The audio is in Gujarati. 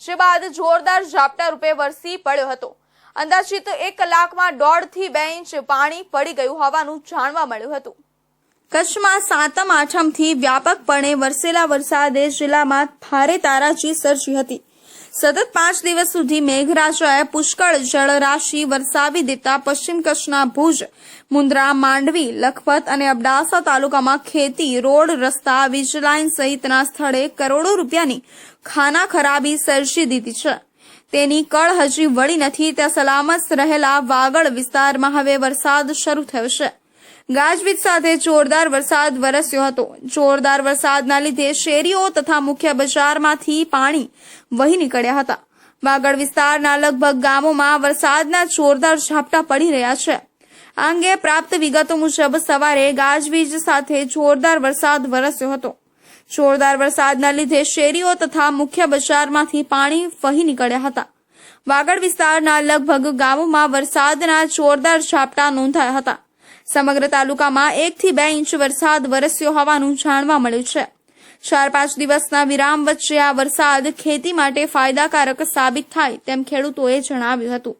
જે બાદ જોરદાર ઝાપટા રૂપે વરસી પડ્યો હતો. અંદાજિત એક કલાકમાં દોઢથી બે ઇંચ પાણી પડી ગયું હોવાનું જાણવા મળ્યું હતું. કચ્છમાં સાતમ આઠમથી વ્યાપકપણે વરસેલા વરસાદે જિલ્લામાં ભારે તારાજી સર્જી હતી. સતત પાંચ દિવસ સુધી મેઘરાજાએ પુષ્કળ જળરાશિ વરસાવી દેતા પશ્ચિમ કચ્છના ભુજ મુન્દ્રા માંડવી, લખપત અને અબડાસા તાલુકામાં ખેતી, રોડ, રસ્તા, વીજ સહિતના સ્થળે કરોડો રૂપિયાની ખાના ખરાબી સર્જી દીધી છે. તેની કળ હજી વળી નથી, ત્યાં સલામત રહેલા વાગડ વિસ્તારમાં હવે વરસાદ શરૂ થયો છે. ગાજવીજ સાથે જોરદાર વરસાદ વરસ્યો હતો. જોરદાર વરસાદના લીધે શેરીઓ તથા મુખ્ય બજારમાંથી પાણી વહી નીકળ્યા હતા. વાગડ વિસ્તારના લગભગ ગામોમાં વરસાદના જોરદાર ઝાપટા પડી રહ્યા છે. આ અંગે પ્રાપ્ત વિગતો મુજબ સવારે ગાજવીજ સાથે જોરદાર વરસાદ વરસ્યો હતો. જોરદાર વરસાદના લીધે શેરીઓ તથા મુખ્ય બજારમાંથી પાણી વહી નીકળ્યા હતા. વાગડ વિસ્તારના લગભગ ગામોમાં વરસાદના જોરદાર ઝાપટા નોંધાયા હતા. સમગ્ર તાલુકામાં એકથી બે ઇંચ વરસાદ વરસ્યો હોવાનું જાણવા મળ્યું છે. ચાર પાંચ દિવસના વિરામ વચ્ચે આ વરસાદ ખેતી માટે ફાયદાકારક સાબિત થાય તેમ ખેડૂતોએ જણાવ્યું હતું.